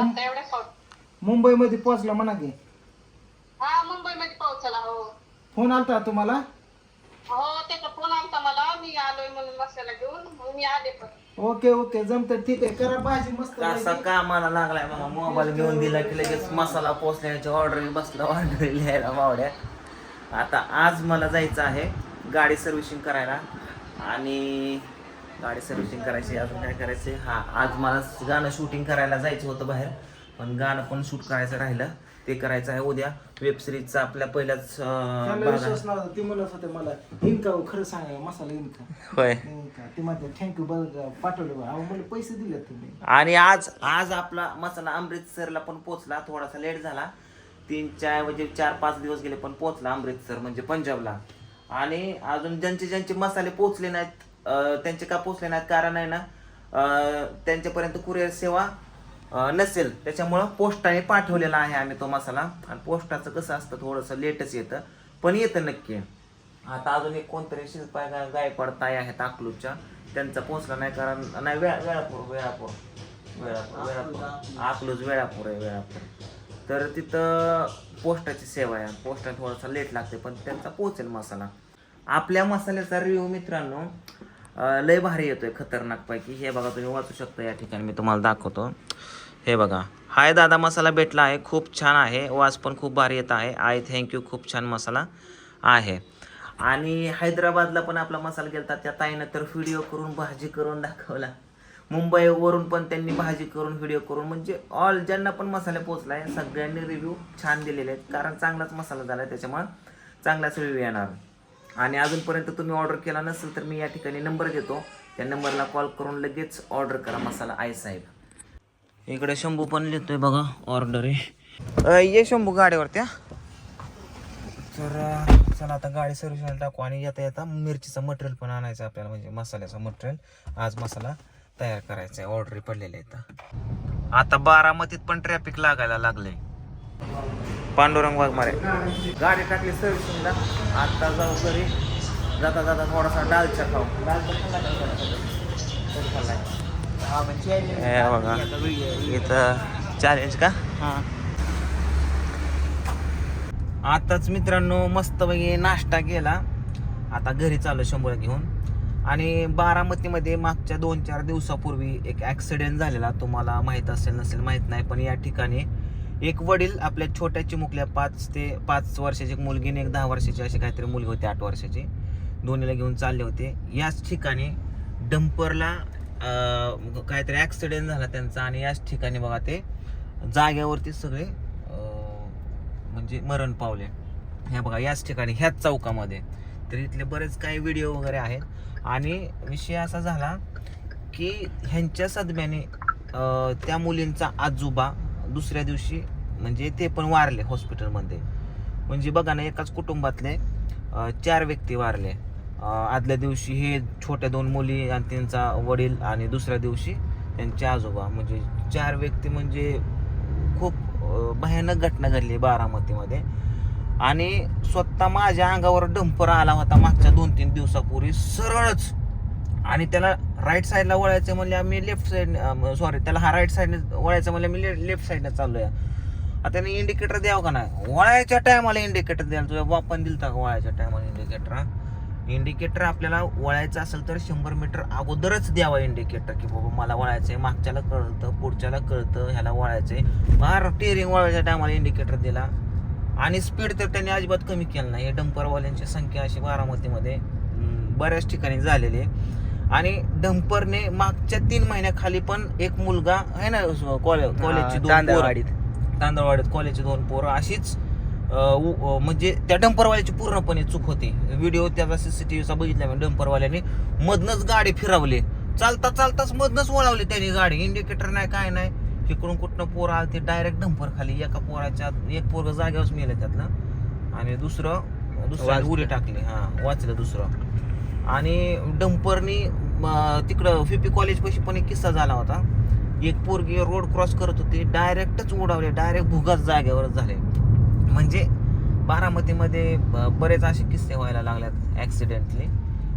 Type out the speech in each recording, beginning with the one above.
आता एवढ्या पाऊस मुंबईमध्ये पोहोचला म्हणा की. हा मुंबईमध्ये पाऊस झाला हो. फोन आलता तुम्हाला? हो त्याचा फोन आलता मला. मी आलोय म्हणून मसाला घेऊन. मग मी आले पण. ओके ओके जमतं ठीक आहे करा भाजी मस्त असा कामाला लागलाय मग मोबाईल घेऊन दिला की लगेच मसाला पोचण्याची ऑर्डर बसला ऑर्डर लिहायला मावड्या आता आज मला जायचं आहे गाडी सर्व्हिसिंग करायला. आणि गाडी सर्व्हिसिंग करायची अजून काय करायचं हा आज मला गाणं शूटिंग करायला जायचं होतं बाहेर पण गाणं पण शूट करायचं राहिलं. ते करायचं आहे उद्या. वेब सिरीजचा आपल्या पहिल्याच ती म्हणत होते मला. इनका हो, खरं सांगा मसाला इनका. होय. इनका. ती म्हणते थँक्यू बरं पाठवले अहो मला पैसे दिले तुम्ही. आणि आज? आज आपला मसाला अमृतसरला पण पोचला थोडासा लेट झाला. तीन चार म्हणजे चार पाच दिवस गेले पण पोचला अमृतसर म्हणजे पंजाबला. आणि अजून ज्यांचे ज्यांचे मसाले पोचले नाहीत त्यांचे का पोचले नाहीत? कारण आहे ना त्यांच्यापर्यंत कुरिअर सेवा नसेल. त्याच्यामुळं पोस्टाने पाठवलेला आहे आम्ही तो मसाला. आणि पोस्टाचं कसं असतं थोडंसं लेटच येतं. पण येतं नक्की. आता अजून एक कोणतरी शिल्पा गायकवाड ताई आहेत अकलूजच्या. त्यांचा पोचला नाही कारण नाही वेळा वेळापूर वेळापूर. वेळापूर वेळापूर. अकलूज वेळापूर आहे वेळापूर. तर तिथं पोस्टाची सेवा आहे. पोस्टात थोडासा लेट लागते पण त्यांचा पोचेल मसाला. आपल्या मसाल्याचा रिव्ह्यू मित्रांनो लय भारी येतोय खतरनाक पैकी हे बघा तुम्ही वाचू शकता या ठिकाणी. मी तुम्हाला दाखवतो. हे बघा. हाय दादा मसाला भेटला आहे. खूप छान आहे. वास पण खूप भारी येत आहे. आय थँक्यू खूप छान मसाला आहे. आणि हैदराबादला पण आपला मसाला गेला त्या ताईनं तर व्हिडिओ करून भाजी करून दाखवला. मुंबईवरून पण त्यांनी भाजी करून व्हिडिओ करून. म्हणजे ऑल ज्यांना पण मसाले आहे सगळ्यांनी रिव्ह्यू छान दिलेले आहेत. कारण चांगलाच मसाला झाला आहे. त्याच्यामुळं चांगलाच रिव्ह्यू येणार. आणि अजूनपर्यंत तुम्ही ऑर्डर केला नसेल तर मी या ठिकाणी नंबर देतो. त्या नंबरला कॉल करून लगेच ऑर्डर करा मसाला आई साहेब. इकडे शंभू पण लिहितोय बघा ऑर्डर आहे ये शंभू गाडीवरती त्या तर चला आता गाडी सर्व्हिसला टाकू आणि येता येता मिरचीचं मटेरियल पण आणायचं आपल्याला म्हणजे मसाल्याचं मटेरियल आज मसाला तयार करायचा आहे. ऑर्डर पडलेले आहेत. आता बारामतीत पण ट्रॅफिक लागायला लागले पांडुरंग वाघमारे. गाडी टाकली सर्व्हिसिंगला. आता जाऊ घरी जाता जाता थोडासा डालचा खाऊ. खाल्लाय. हे बघा इथं चॅलेंज का? आताच मित्रांनो मस्त नाश्ता केला. आता घरी चालू शंभर घेऊन. आणि बारामतीमध्ये मागच्या दोन चार दिवसापूर्वी एक ॲक्सिडेंट झालेला. तुम्हाला माहीत असेल नसेल माहीत नाही पण या ठिकाणी एक वडील आपल्या छोट्या चिमुकल्या पाच ते पाच वर्षाची एक मुलगी आणि एक दहा वर्षाची अशी काहीतरी मुलगी होती आठ वर्षाची. दोन्हीला घेऊन चालले होते. याच ठिकाणी डंपरला काहीतरी ॲक्सिडेंट झाला त्यांचा आणि याच ठिकाणी बघा ते जाग्यावरती सगळे म्हणजे मरण पावले. हे बघा याच ठिकाणी ह्याच चौकामध्ये. तर इथले बरेच काही व्हिडिओ वगैरे आहेत. आणि विषय असा झाला की ह्यांच्या सदम्याने त्या मुलींचा आजोबा दुसऱ्या दिवशी म्हणजे ते पण वारले हॉस्पिटलमध्ये. म्हणजे बघा ना एकाच कुटुंबातले चार व्यक्ती वारले. आदल्या दिवशी हे छोट्या दोन मुली आणि त्यांचा वडील आणि दुसऱ्या दिवशी त्यांचे आजोबा. म्हणजे चार व्यक्ती म्हणजे खूप भयानक घटना घडली बारामतीमध्ये. आणि स्वतः माझ्या अंगावर डंपर आला होता मागच्या दोन तीन दिवसापूर्वी. सरळच आणि त्याला राईट साईडला वळायचं म्हणजे आम्ही लेफ्ट साईड सॉरी त्याला हा राईट साईडने वळायचं म्हणल्या आम्ही ले लेफ्ट साईडने चाललोय. आता त्याने इंडिकेटर द्यावं का नाही? वळायच्या टायमाला इंडिकेटर द्यायला तुझ्या बापान दिलता का वळायच्या टायमाला इंडिकेटर इंडिकेटर आपल्याला वळायचं असेल तर शंभर मीटर अगोदरच द्यावा इंडिकेटर की बाबा मला वळायचंय मागच्याला कळतं पुढच्याला कळतं ह्याला वळायचंय. फार टेरिंग वळायच्या टायमाला इंडिकेटर दिला. आणि स्पीड तर त्यांनी अजिबात कमी केलं नाही. हे डंपरवाल्यांची संख्या अशी बारामतीमध्ये बऱ्याच ठिकाणी झालेली आहे. आणि डंपरने मागच्या तीन महिन्याखाली पण एक मुलगा आहे ना कॉलेज कॉलेजची दोन पोरं. तांदळवाडीत. तांदळवाडीत कॉलेजची दोन पोरं. अशीच म्हणजे त्या डंपरवाल्याची पूर्णपणे चूक होती. व्हिडिओ त्याचा सीसीटीव्हीचा बघितला मी डंपरवाल्याने मधनच गाडी फिरवली. चालता चालताच मधनच वळवली त्यांनी गाडी. इंडिकेटर नाही काय नाही. इकडून कुठनं पोर आलं ते डायरेक्ट डंपर खाली एका पोराच्या एक पोरग जागेवरच मेलं त्यातलं. आणि दुसरं दुसरं उडी टाकली. हा वाचलं दुसरं. आणि डंपरनी तिकडं फिपी कॉलेज पाशी पण एक किस्सा झाला होता. एक पोरगी रोड क्रॉस करत होती डायरेक्टच उडावले डायरेक्ट भुगाच जागेवर झाले. म्हणजे बारामतीमध्ये ब- बरेच असे किस्से व्हायला लागल्यात ॲक्सिडेंटली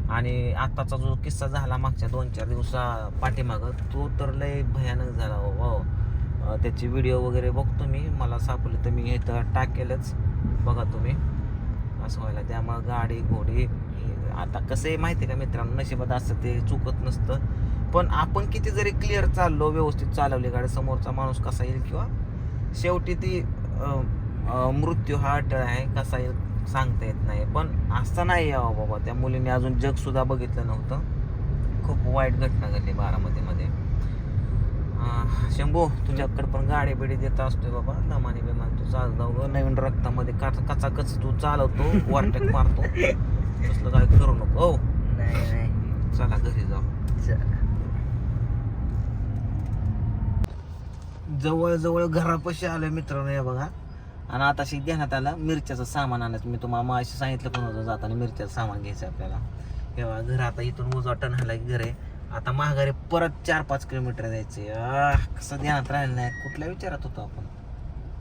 आणि आत्ताचा जो किस्सा झाला मागच्या दोन चार दिवसा पाठीमागं तो तर लय भयानक झाला हो, हो. त्याची व्हिडिओ वगैरे बघतो मी मला सापडलं तर मी इथं टाकेलच. बघा तुम्ही. असं व्हायला त्यामुळं गाडी घोडी आता कसं आहे माहिती आहे का मित्रांनो? नशिबात असतं ते चुकत नसतं. पण आपण किती जरी क्लिअर चाललो व्यवस्थित चालवली गाडी समोरचा माणूस कसा येईल किंवा शेवटी ती मृत्यू हा अटळ आहे कसा येईल सांगता येत नाही. पण असं नाही यावं बाबा. त्या मुलीने अजून जगसुद्धा बघितलं नव्हतं. खूप वाईट घटना घडली बारामतीमध्ये शंभू तुझ्याकडे पण गाडी बिडी देत असतोय बाबा. दमाने बिमान तू चाल नवीन रक्तामध्ये काचा कचा कच तू चालवतो वरटक मारतो. तसलं काय करू नको हो. नाही नाही. चला घरी जाऊ. जवळ जवळ घरापाशी आलोय मित्रांनो या बघा. आणि आता शिक देण्यात आलं मिरच्याचं सामान आणायचं. मी तुम्हाला माशी सांगितलं पण होतं जाताना मिरच्याचं सामान घ्यायचं आपल्याला. हे बघा घर आता इथून उजवा टन घर आहे. आता माघारी परत चार पाच किलोमीटर जायचे कसं ध्यानात राहिलं नाही. कुठल्या विचारात होतो आपण?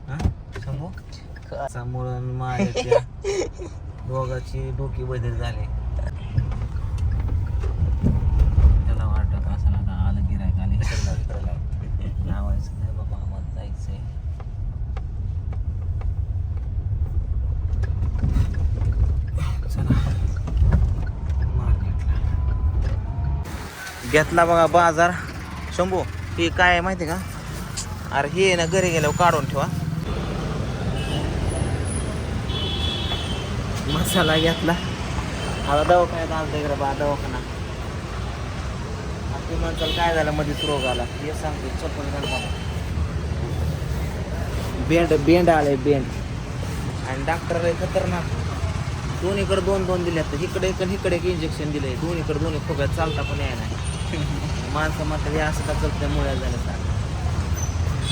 हा शंभू? त्यामुळं माझ्या दोघाची डोकी बदल झाली. त्याला वाटत असं आता आलं गिरायक आले लावायचं नाही बाबा आम्हाला जायचंय. चला. घेतला बघा बाजार. शंभू हे काय आहे माहिती का? अरे हे ना घरी गेल्यावर काढून ठेवा. मसाला घेतला आता दवाखान्यात आलता इकडे बा दवाखाना आपली माणसाला काय झालं? मध्येच रोग आला. हे सांगतो चप्पल घाल मला बेंड बेंड आलंय बेंड. आणि डॉक्टर खतरनाक. दोन्हीकडे दोन दोन दिले तर इकडे एक इकडे एक इंजेक्शन दिलंय. दोन्हीकडे दोन्ही खोब्यात चालता पण यायला माणसं म्हणतात हे असं का चलतं मुळ्या झालं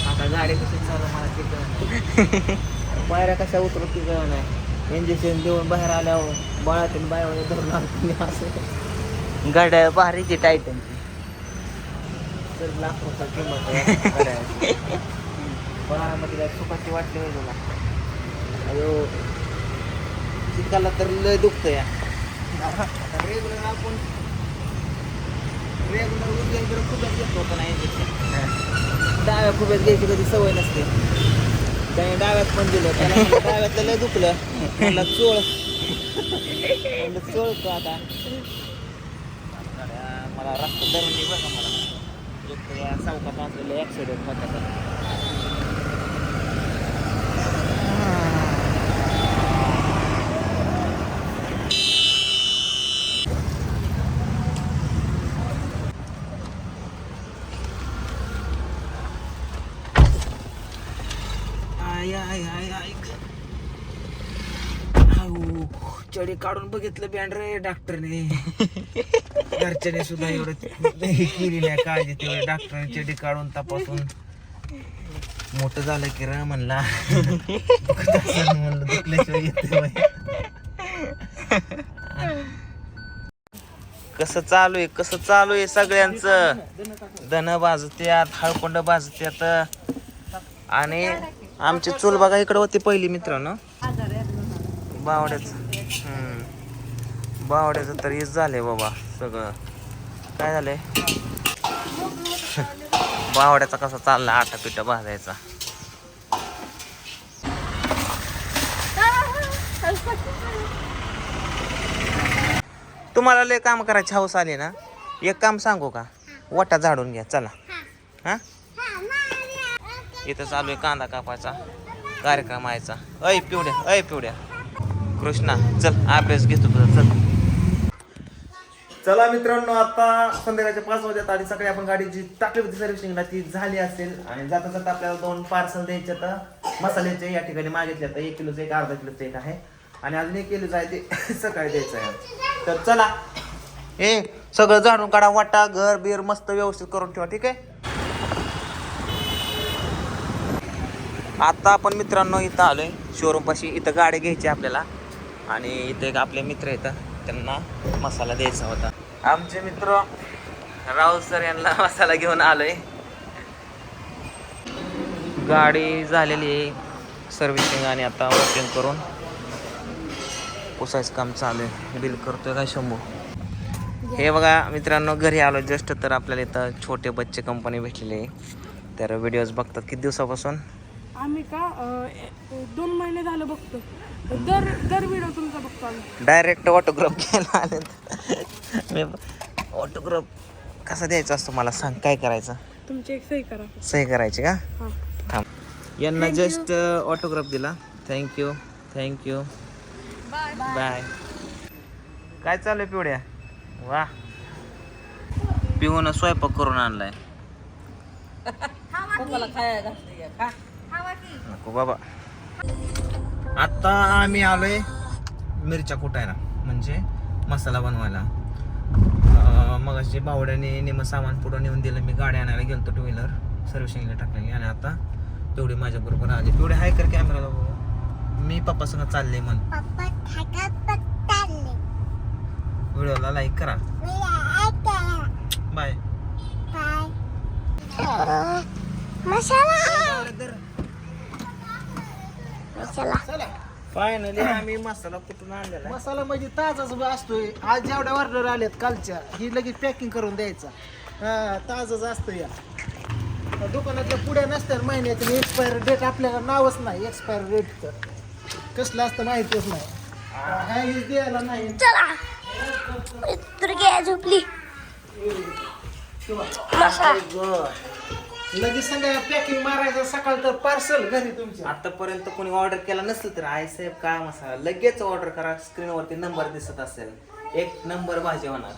आता गाडी कशी चालू मला ते बाहेर कशा उतरत ती नाही. इंजेक्शन देऊन बाहेर आल्यावर बाळातील बाया धरून आणतो असं. गाड्या भारीची टायटनची तर लाख रुपये किंमत आहे. घड्याळाची. बारामतीला सुखाची वाटली होय तुला. अयो चिकाला तर लय दुखतं या रेग्युलर आपण रेग्युलर उद्या खुब्यात घेतो होतो ना इंजेक्शन डाव्या खुब्यात घ्यायची कधी सवय नसते. त्याने डाव्यात पण दिलं त्याला डाव्यातलं लय दुखलं. म्हणलं चोळ. म्हणलं चोळतो आता. मला रक्त धरली बघा मला. एक या असलेलं ॲक्सिडेंट होता आय आय आय आय आऊ, चडी काढून बघितलं बँड रे डॉक्टरने घरच्याने सुद्धा एवढं हे केली नाही काळजी तेवढी. डॉक्टरने चडी काढून तपासून. मोठं झालं की र म्हणला. म्हणलं दुखल्याशिवाय येते. कसं चालू आहे कसं चालू आहे सगळ्यांचं? धन भाजत्यात हळकुंड भाजत्यात आणि आमची चूल बघा इकडे होती पहिली मित्रांनो. बावड्याच. हम्म. बावड्याचं तर हेच झालंय बाबा सगळं. काय झालंय? बावड्याचा कसा चालला आटा पिठा भाजायचा? तुम्हाला लय काम करायची हौस आली ना? एक काम सांगू का? वटा झाडून घ्या चला. हा? इथं चालू आहे कांदा कापायचा कार्यक्रम व्हायचा अय पिवड्या अय पिवड्या. कृष्णा चल अभ्यास घेतो तुझा चल. चला मित्रांनो आता संध्याकाळच्या पाच वाजता आणि सकाळी आपण गाडीची टाकली होती सर्व्हिसिंगला ती झाली असेल. आणि जाता जाता आपल्याला दोन पार्सल द्यायचे तर मसाल्याचे या ठिकाणी मागितले तर एक किलोचं एक अर्धा किलोचं एक आहे. आणि अजून एक किलोचं आहे ते सकाळी द्यायचं आहे. तर चला. हे सगळं जाणून काढा. वाटा घर बीर मस्त व्यवस्थित करून ठेवा ठीक आहे? आता आपण मित्रांनो इथं आलोय. शोरूम पाशी. इथं गाडी घ्यायची आपल्याला. आणि इथे एक आपले मित्र येतं त्यांना मसाला द्यायचा होता. आमचे मित्र राहुल सर यांना मसाला घेऊन आलोय. गाडी झालेली आहे सर्व्हिसिंग आणि आता वॉशिंग करून. पुसायचं काम चालू आहे. बिल करतोय काय शंभू? हे बघा मित्रांनो घरी आलो जस्ट तर आपल्याला इथं छोटे बच्चे कंपनी भेटलेली आहे. तर व्हिडिओज बघतात किती दिवसापासून? आम्ही का अं, दोन महिने झालं बघतो. दर दर व्हिडिओ तुमचा बघतो आम्ही. डायरेक्ट ऑटोग्राफ घ्यायला आले मी ऑटोग्राफ कसा द्यायचा असतो मला सांग काय करायचं? तुमची एक सही करा. सही करायची का? हां. थांब. यांना जस्ट ऑटोग्राफ दिला. Thank you thank you bye काय चालू आहे पिवड्या? वा पिऊन स्वयंपाक करून आणलाय. नको बाबा. आता आम्ही आलोय मिरच्या कुटायला म्हणजे मसाला बनवायला. मग अशी बावड्याने निम सामान पुढं नेऊन दिलं मी गाडी आणायला गेलतो टू व्हीलर सर्व्हिसिंगला टाकलेली आणि आता तेवढी माझ्या बरोबर आली. तेवढे हाय कर कॅमेराला मी पप्पा संग चालले म्हण. व्हिडिओला लाईक करा. बाय फायनली आम्ही मसाला कुठून आणलेला आहे. मसाला म्हणजे ताजाच असतोय. आज जेवढ्या ऑर्डर आल्यात कालच्या ही लगेच पॅकिंग करून द्यायचा. हा ताजाच असतो या. दुकानातल्या पुढ्या नसतात महिन्यात एक्सपायर डेट आपल्याला नावच नाही एक्सपायर डेट तर. कसलं असतं माहितीच नाही. हा हेच द्यायला नाही. झोपली. लगेच सांगा पॅकिंग मारायचं सकाळ तर पार्सल घरी तुमच्या. आतापर्यंत कोणी ऑर्डर केला नसेल तर आई साहेब काय मसाला लगेच ऑर्डर करा स्क्रीनवरती नंबर दिसत असेल. एक नंबर भाजी होणार.